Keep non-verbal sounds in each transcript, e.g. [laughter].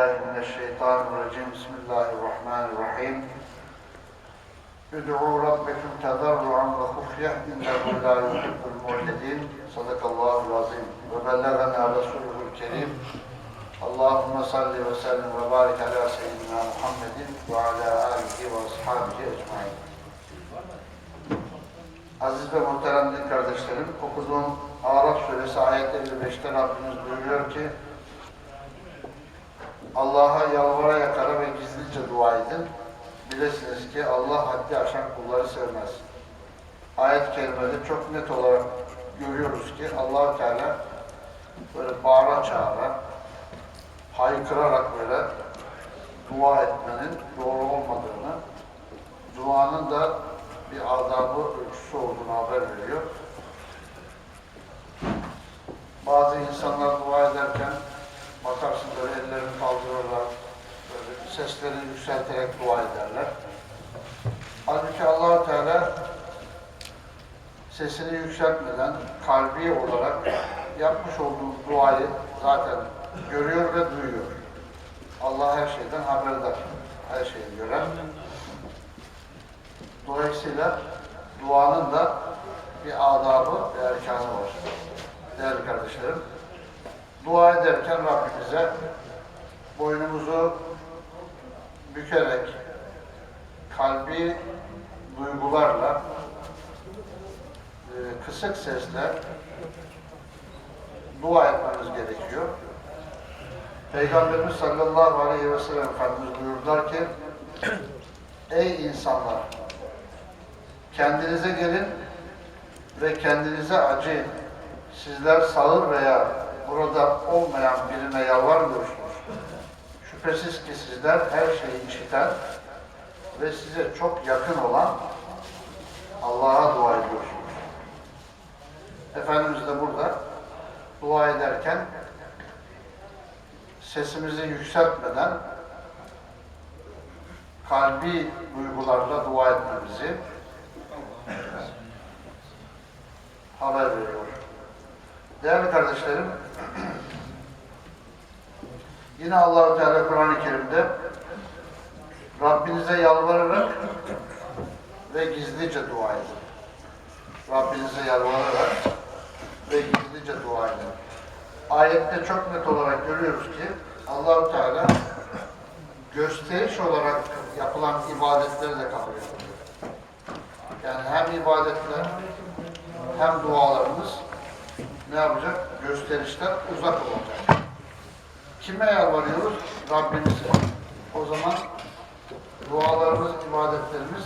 Mineşşeytanirracim. Bismillahirrahmanirrahim. Üd'u rabbekum tazarruan ve hufyeh innehu la yuhibbul mu'tedin. Sadakallahu azim. Ve bellagana Resulühül kerim. Allahümme salli ve sellim ve barik ala seyyidina Muhammedin ve ala alihi ve ashabihi ecmain. Aziz ve muhterem din kardeşlerim, okuduğum Araf suresi ayet 55'te Rabbimiz buyuruyor ki Allah'a yalvara yakara ve gizlice dua edin. Bilesiniz ki Allah haddi aşan kulları sevmez. Ayet-i kerimede çok net olarak görüyoruz ki allah Teala böyle bağıra çağıra, haykırarak böyle dua etmenin doğru olmadığını, duanın da bir adabı ölçüsü olduğunu haber veriyor. Bazı insanlar dua ederken bakarsın böyle ellerini kaldırırlar, böyle seslerini yükselterek dua ederler. Halbuki allah Teala sesini yükseltmeden kalbi olarak yapmış olduğu duayı zaten görüyor ve duyuyor. Allah her şeyden haberdar, her şeyi gören. Dolayısıyla duanın da bir adabı ve erkanı var. Değerli kardeşlerim, dua ederken Rabbimize boynumuzu bükerek, kalbi duygularla, e, kısık sesle dua etmemiz gerekiyor. Peygamberimiz sallallahu aleyhi ve sellem Efendimiz buyurdular ki, Ey insanlar! Kendinize gelin ve kendinize acıyın. Sizler sağır veya burada olmayan birine yalvarmıyorsunuz. Şüphesiz ki sizler her şeyi işiten ve size çok yakın olan Allah'a dua ediyorsunuz. Efendimiz de burada dua ederken sesimizi yükseltmeden kalbi duygularla dua etmemizi haber veriyor. Değerli kardeşlerim, yine Allah-u Teala Kur'an-ı Kerim'de Rabbinize yalvararak ve gizlice dua edin. Rabbinize yalvararak ve gizlice dua edin. Ayette çok net olarak görüyoruz ki Allah-u Teala gösteriş olarak yapılan ibadetleri de kabul ediyor. Yani hem ibadetler hem dualarımız ne yapacak? Gösterişten uzak olacak. Kime yalvarıyoruz? Rabbimize. O zaman dualarımız, ibadetlerimiz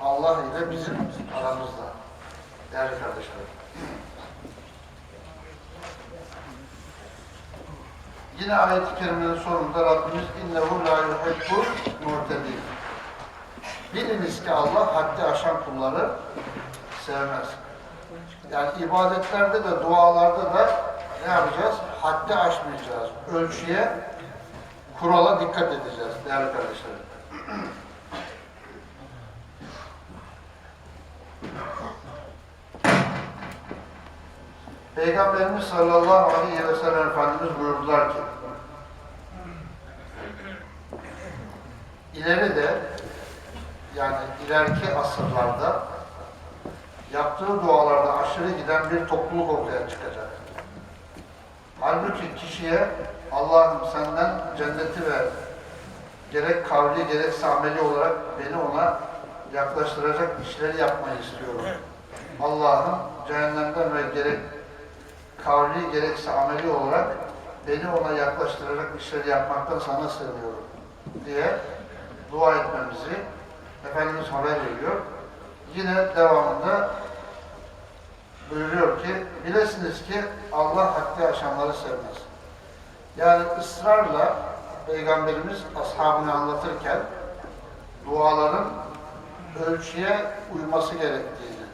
Allah ile bizim aramızda. Değerli kardeşlerim. Yine ayet-i kerimenin sonunda Rabbimiz innehu la yuhibbul mu'tedin. Biliniz ki Allah haddi aşan kulları sevmez. Yani ibadetlerde de dualarda da ne yapacağız? Haddi aşmayacağız. Ölçüye, kurala dikkat edeceğiz değerli kardeşlerim. Peygamberimiz sallallahu aleyhi ve sellem Efendimiz buyurdular ki ileride yani ileriki asırlarda yaptığı dualarda aşırı giden bir topluluk ortaya çıkacak. Halbuki kişiye Allah'ım senden cenneti ver. Gerek kavli gerekse ameli olarak beni ona yaklaştıracak işleri yapmayı istiyorum. Allah'ım cehennemden ve gerek kavli gerekse ameli olarak beni ona yaklaştıracak işleri yapmaktan sana sığınıyorum diye dua etmemizi Efendimiz haber veriyor. Yine devamında buyuruyor ki bilesiniz ki Allah haddi aşanları sevmez. Yani ısrarla Peygamberimiz ashabını anlatırken duaların ölçüye uyması gerektiğini,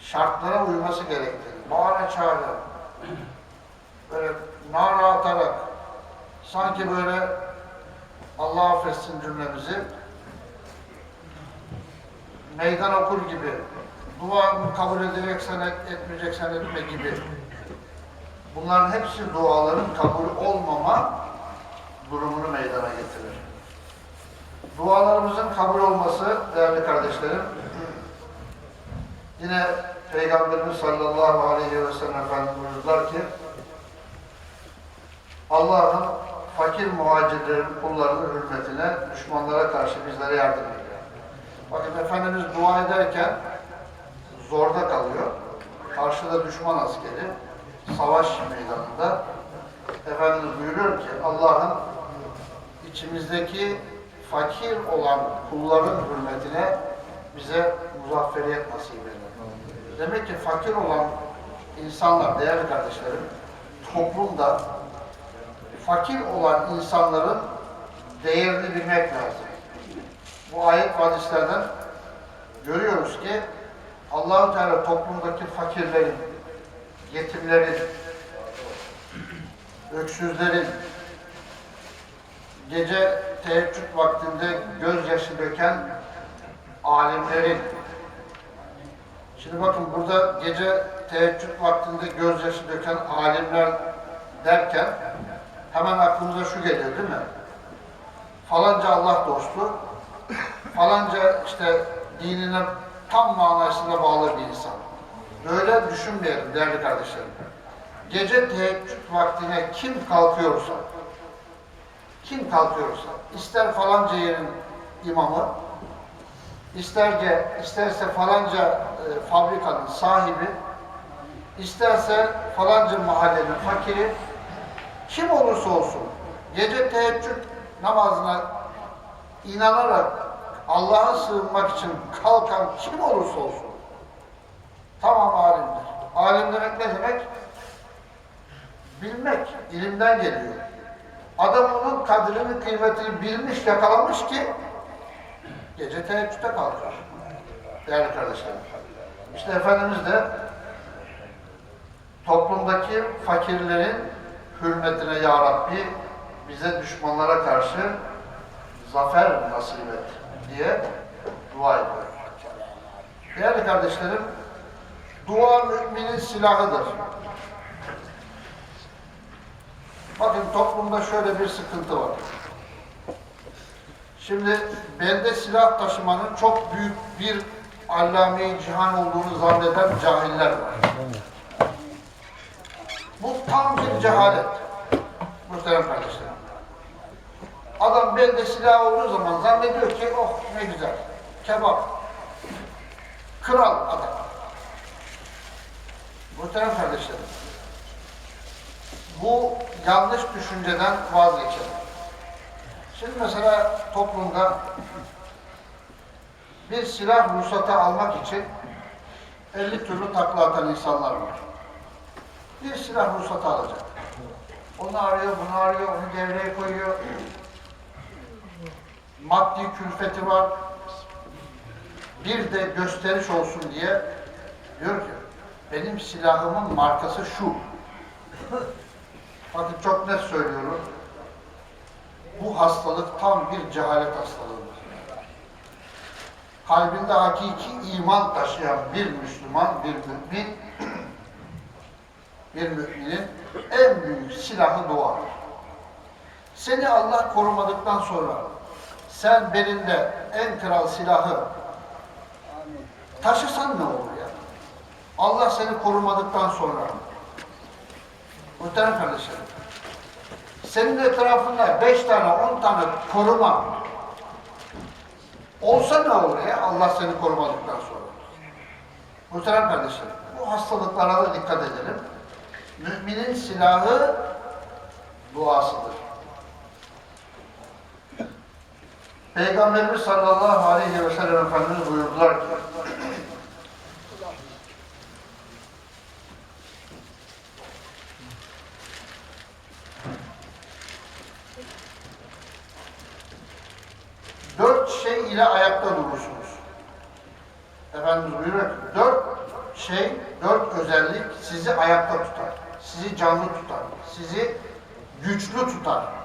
şartlara uyması gerektiğini, bağıra çağıra, böyle nara atarak, sanki böyle Allah affetsin cümlemizi, meydan okur gibi, duanı kabul edeceksen et, etmeyeceksen etme gibi. Bunların hepsi duaların kabul olmama durumunu meydana getirir. Dualarımızın kabul olması değerli kardeşlerim, yine Peygamberimiz sallallahu aleyhi ve sellem Efendimiz buyurdular ki, Allah'ın fakir muhacirlerin kullarının hürmetine düşmanlara karşı bizlere yardım ediyor. Bakın Efendimiz dua ederken zorda kalıyor. Karşıda düşman askeri, savaş meydanında Efendimiz buyuruyor ki Allah'ın içimizdeki fakir olan kulların hürmetine bize muzafferiyet nasip eder. Demek ki fakir olan insanlar, değerli kardeşlerim, toplumda fakir olan insanların değerini bilmek lazım. Bu ayet hadislerden görüyoruz ki allah Teala toplumdaki fakirlerin, yetimlerin, öksüzlerin, gece teheccüd vaktinde gözyaşı döken alimlerin, şimdi bakın burada gece teheccüd vaktinde gözyaşı döken alimler derken hemen aklımıza şu geliyor değil mi? Falanca Allah dostu, falanca işte dinine tam manasında bağlı bir insan. Böyle düşünmeyelim değerli kardeşlerim. Gece teheccüd vaktine kim kalkıyorsa, kim kalkıyorsa, ister falanca yerin imamı, isterce, isterse falanca e, fabrikanın sahibi, isterse falanca mahallenin fakiri, kim olursa olsun gece teheccüd namazına inanarak Allah'a sığınmak için kalkan kim olursa olsun tamam alimdir. Alim demek ne demek? Bilmek, ilimden geliyor. Adam onun kadrini, kıymetini bilmiş, yakalamış ki gece teheccüde kalkar. Değerli kardeşlerim. İşte Efendimiz de toplumdaki fakirlerin hürmetine ya Rabbi bize düşmanlara karşı zafer nasip et diye dua ediyor. Değerli kardeşlerim, dua müminin silahıdır. Bakın toplumda şöyle bir sıkıntı var. Şimdi belde silah taşımanın çok büyük bir allame cihan olduğunu zanneden cahiller var. Bu tam bir cehalet. Muhterem kardeşlerim. Adam belde silah olduğu zaman zannediyor ki oh ne güzel. Kebap. Kral adam. Muhterem kardeşlerim. Bu yanlış düşünceden vazgeçelim. Şimdi mesela toplumda bir silah ruhsatı almak için 50 türlü takla atan insanlar var. Bir silah ruhsatı alacak. Onu arıyor, bunu arıyor, onu devreye koyuyor. Maddi külfeti var. Bir de gösteriş olsun diye diyor ki benim silahımın markası şu. Bakın çok net söylüyorum. Bu hastalık tam bir cehalet hastalığıdır. Kalbinde hakiki iman taşıyan bir Müslüman, bir mümin, bir müminin en büyük silahı duadır. Seni Allah korumadıktan sonra sen belinde en kral silahı taşısan ne olur ya? Allah seni korumadıktan sonra muhterem kardeşlerim senin etrafında beş tane, on tane koruma olsa ne olur ya Allah seni korumadıktan sonra? Muhterem kardeşlerim, bu hastalıklara da dikkat edelim. Müminin silahı duasıdır. Peygamberimiz sallallahu aleyhi ve sellem Efendimiz buyurdular ki dört şey ile ayakta durursunuz. Efendimiz buyuruyor ki dört şey, dört özellik sizi ayakta tutar. Sizi canlı tutar. Sizi güçlü tutar.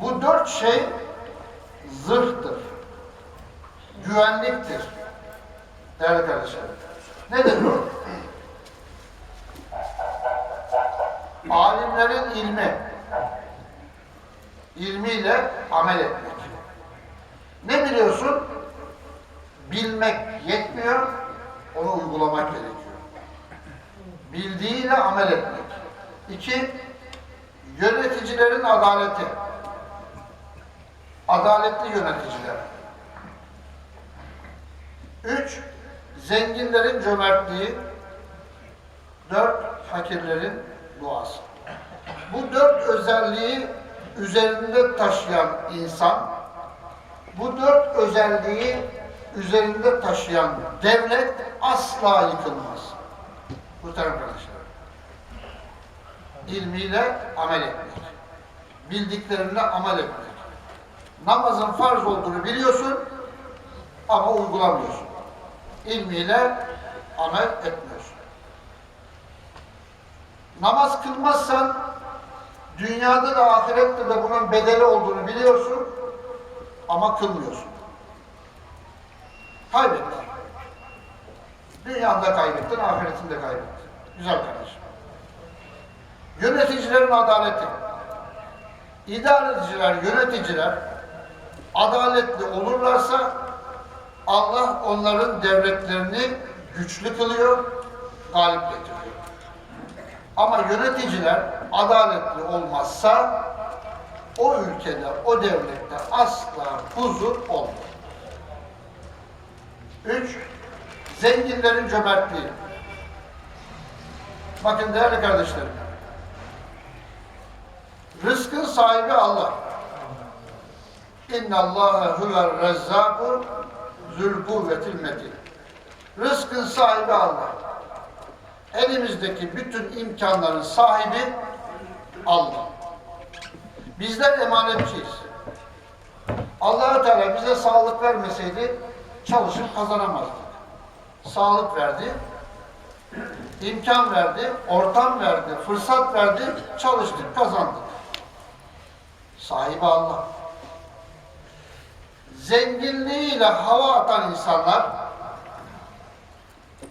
Bu dört şey zırhtır. Güvenliktir. Değerli kardeşlerim. Nedir bu? Alimlerin ilmi, ilmiyle amel etmek. Ne biliyorsun? Bilmek yetmiyor, onu uygulamak gerekiyor. Bildiğiyle amel etmek. İki, yöneticilerin adaleti. Adaletli yöneticiler. Üç, zenginlerin cömertliği. Dört, fakirlerin duası. Bu dört özelliği üzerinde taşıyan insan, bu dört özelliği üzerinde taşıyan devlet asla yıkılmaz. Bu arkadaşlar. İlmiyle amel etmek. Bildiklerine amel etmek. Namazın farz olduğunu biliyorsun ama uygulamıyorsun. İlmiyle amel etmiyorsun. Namaz kılmazsan dünyada da ahirette de bunun bedeli olduğunu biliyorsun ama kılmıyorsun. Kaybettin. Dünyanda kaybettin, ahiretinde kaybettin. Güzel kardeşim. Yöneticilerin adaleti. İdareticiler, yöneticiler adaletli olurlarsa Allah onların devletlerini güçlü kılıyor, galip getiriyor. Ama yöneticiler adaletli olmazsa o ülkede, o devlette asla huzur olmaz. Üç, zenginlerin cömertliği. Bakın değerli kardeşlerim, rızkın sahibi Allah. İnna Allahe huvel rezzaku zül kuvvetil metin. Rızkın sahibi Allah. Elimizdeki bütün imkanların sahibi Allah. Bizler emanetçiyiz. allah Teala bize sağlık vermeseydi çalışıp kazanamazdık. Sağlık verdi, imkan verdi, ortam verdi, fırsat verdi, çalıştık, kazandık. Sahibi Allah. Zenginliğiyle hava atan insanlar,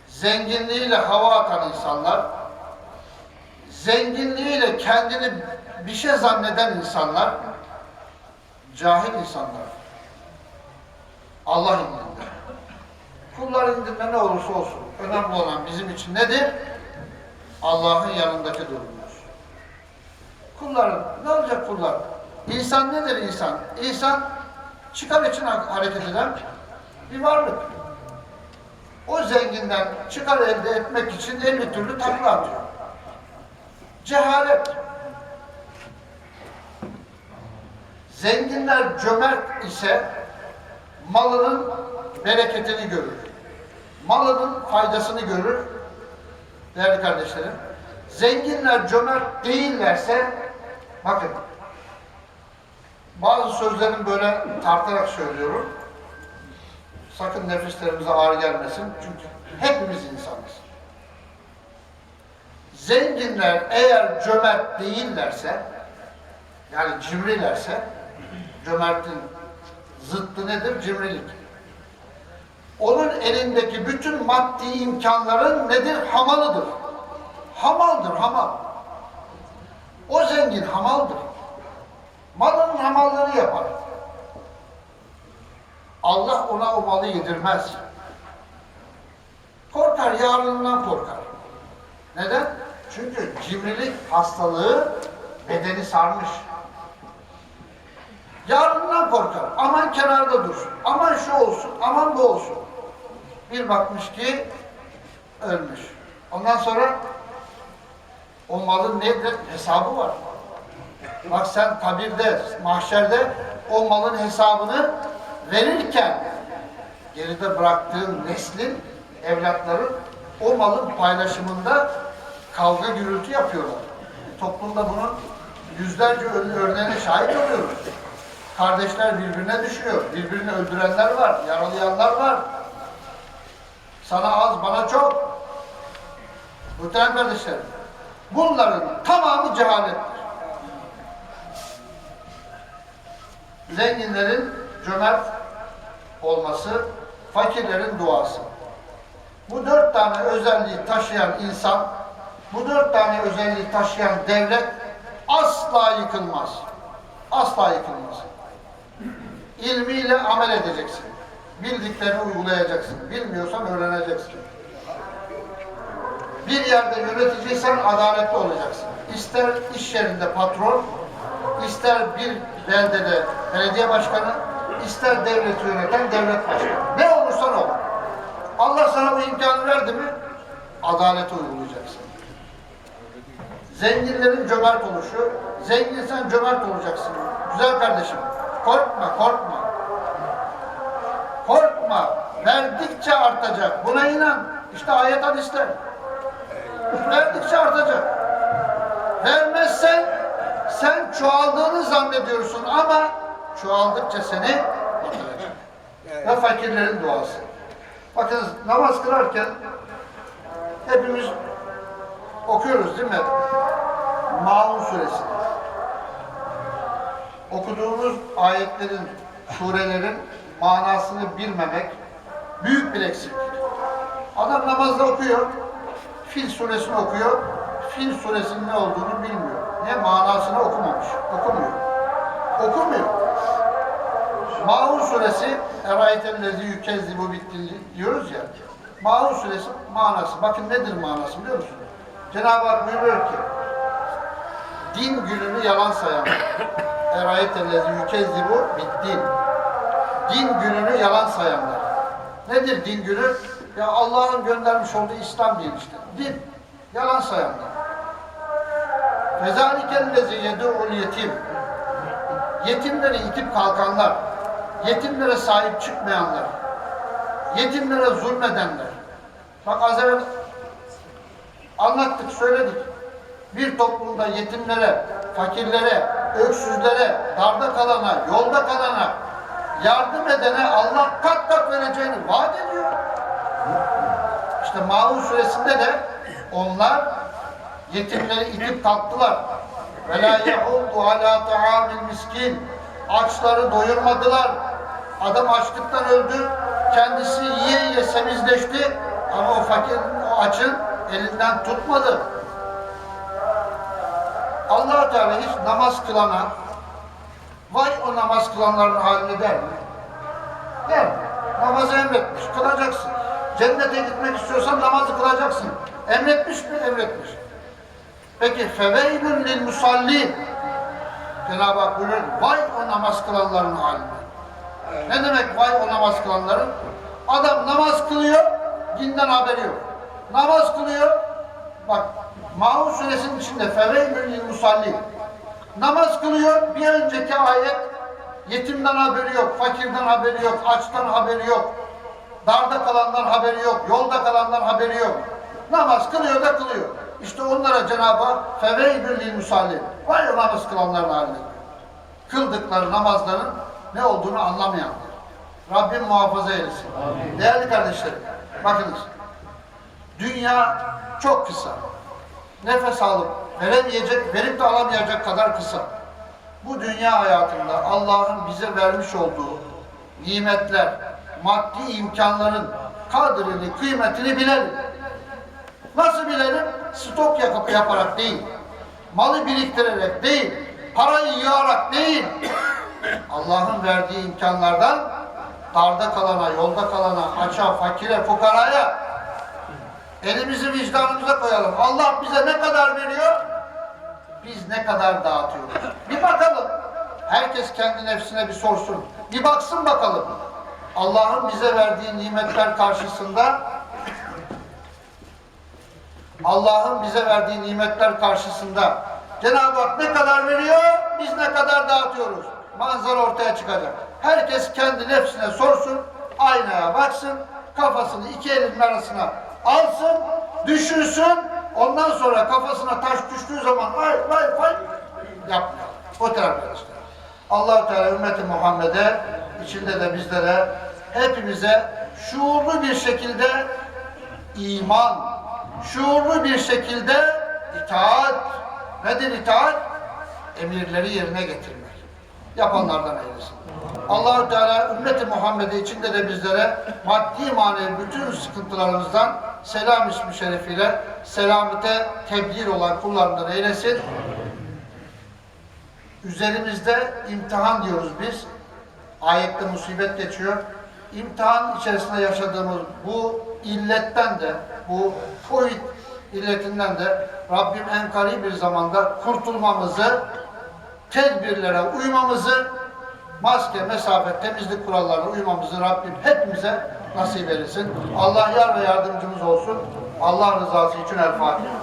zenginliğiyle hava atan insanlar, zenginliğiyle kendini bir şey zanneden insanlar, cahil insanlar. Allah indinde. Kullar indinde ne olursa olsun, önemli olan bizim için nedir? Allah'ın yanındaki durumumuz. Kulların, ne olacak kullar? İnsan nedir insan? İnsan çıkar için hareket eden bir varlık. O zenginden çıkar elde etmek için 50 türlü takla atıyor. Cehalet. Zenginler cömert ise malının bereketini görür. Malının faydasını görür. Değerli kardeşlerim, zenginler cömert değillerse, bakın, bazı sözlerin böyle tartarak söylüyorum. Sakın nefislerimize ağır gelmesin. Çünkü hepimiz insanız. Zenginler eğer cömert değillerse, yani cimrilerse, cömertin zıttı nedir? Cimrilik. Onun elindeki bütün maddi imkanların nedir? Hamalıdır. Hamaldır, hamal. O zengin hamaldır. Malın hamallığını yapar. Allah ona o malı yedirmez. Korkar, yarınından korkar. Neden? Çünkü cimrilik hastalığı bedeni sarmış. Yarından korkar. Aman kenarda dursun. Aman şu olsun. Aman bu olsun. Bir bakmış ki ölmüş. Ondan sonra o malın nedir? Hesabı var. Bak sen kabirde, mahşerde o malın hesabını verirken geride bıraktığın neslin, evlatların o malın paylaşımında kavga gürültü yapıyorlar. Toplumda bunun yüzlerce örneğine şahit oluyoruz. Kardeşler birbirine düşüyor. Birbirini öldürenler var, yaralayanlar var. Sana az, bana çok. Muhterem kardeşlerim, bunların tamamı cehalettir. Zenginlerin cömert olması, fakirlerin duası. Bu dört tane özelliği taşıyan insan, bu dört tane özelliği taşıyan devlet asla yıkılmaz. Asla yıkılmaz. İlmiyle amel edeceksin. Bildiklerini uygulayacaksın. Bilmiyorsan öğreneceksin. Bir yerde yöneticiysen adaletli olacaksın. İster iş yerinde patron, ister bir beldede belediye başkanı, ister devleti yöneten devlet başkanı. Ne olursan ol. Allah sana bu imkanı verdi mi, adaleti uygulayacaksın. Zenginlerin cömert oluşu, zenginsen cömert olacaksın. Güzel kardeşim, korkma, korkma. Korkma, verdikçe artacak. Buna inan. İşte ayet hadisler. Verdikçe artacak. Vermezsen sen çoğaldığını zannediyorsun ama çoğaldıkça seni batıracak. Ve fakirlerin duası. Bakın namaz kılarken hepimiz okuyoruz değil mi? Maun suresini. Okuduğumuz ayetlerin, surelerin manasını bilmemek büyük bir eksiklik. Adam namazda okuyor, Fil suresini okuyor, Fil suresinin ne olduğunu bilmiyor. Ne manasını okumamış, okumuyor. Okumuyor. Maun suresi, Erayetellezi yükezzibu bittin diyoruz ya. Maun suresi manası, bakın nedir manası biliyor musunuz? Cenab-ı Hak buyuruyor ki, din gününü yalan sayanlar. [laughs] Erayetellezi yükezzibu bittin. Din gününü yalan sayanlar. Nedir din günü? Ya Allah'ın göndermiş olduğu İslam işte. Din. Yalan sayanlar. Fezalikellezi yedû'ul yetim. Yetimleri itip kalkanlar. Yetimlere sahip çıkmayanlar. Yetimlere zulmedenler. Bak az evvel anlattık, söyledik. Bir toplumda yetimlere, fakirlere, öksüzlere, darda kalana, yolda kalana, yardım edene Allah kat kat vereceğini vaat ediyor. İşte Maun suresinde de onlar yetimleri itip kalktılar. Ve la yahuddu ala miskin. Açları doyurmadılar. Adam açlıktan öldü. Kendisi yiye yiye semizleşti. Ama o fakir, o açın elinden tutmadı. allah Teala hiç namaz kılana vay o namaz kılanların haline der mi? Der? Namazı emretmiş, kılacaksın. Cennete gitmek istiyorsan namazı kılacaksın. Emretmiş mi? Emretmiş. Peki feveylün lil musallin Cenab-ı Hak buyuruyor vay o namaz kılanların haline. Ne demek vay o namaz kılanların? Adam namaz kılıyor, dinden haberi yok. Namaz kılıyor, bak Maun suresinin içinde feveylün lil musallin Namaz kılıyor, bir önceki ayet yetimden haberi yok, fakirden haberi yok, açtan haberi yok, darda kalandan haberi yok, yolda kalandan haberi yok. Namaz kılıyor da kılıyor. İşte onlara Cenab-ı Hak feveylül lil musallin. Vay namaz kılanların haline. Kıldıkları namazların ne olduğunu anlamayanlar. Rabbim muhafaza eylesin. Değerli kardeşlerim, bakınız. Dünya çok kısa. Nefes alıp veremeyecek, verip de alamayacak kadar kısa. Bu dünya hayatında Allah'ın bize vermiş olduğu nimetler, maddi imkanların kadrini, kıymetini bilelim. Nasıl bilelim? Stok yapıp yaparak değil, malı biriktirerek değil, parayı yığarak değil, [coughs] Allah'ın verdiği imkanlardan darda kalana, yolda kalana, aç'a, fakire, fukaraya elimizi vicdanımıza koyalım. Allah bize ne kadar veriyor? Biz ne kadar dağıtıyoruz? Bir bakalım. Herkes kendi nefsine bir sorsun. Bir baksın bakalım. Allah'ın bize verdiği nimetler karşısında Allah'ın bize verdiği nimetler karşısında Cenab-ı Hak ne kadar veriyor, biz ne kadar dağıtıyoruz. Manzara ortaya çıkacak. Herkes kendi nefsine sorsun, aynaya baksın, kafasını iki elinin arasına alsın, düşünsün, ondan sonra kafasına taş düştüğü zaman ay vay vay yapmayalım. O tür arkadaşlar. allah Teala ümmeti Muhammed'e, içinde de bizlere, hepimize şuurlu bir şekilde iman, şuurlu bir şekilde itaat, nedir itaat? Emirleri yerine getirmek. Yapanlardan eylesin. allah Teala ümmeti Muhammed'e içinde de bizlere maddi manevi bütün sıkıntılarımızdan selam ismi şerefiyle selamete tebdil olan kullarından eylesin. Üzerimizde imtihan diyoruz biz. Ayette musibet geçiyor. İmtihan içerisinde yaşadığımız bu illetten de, bu Covid illetinden de Rabbim en kari bir zamanda kurtulmamızı, tedbirlere uymamızı, maske, mesafe, temizlik kurallarına uymamızı Rabbim hepimize nasip eylesin. Allah yar ve yardımcımız olsun. Allah rızası için El Fatiha.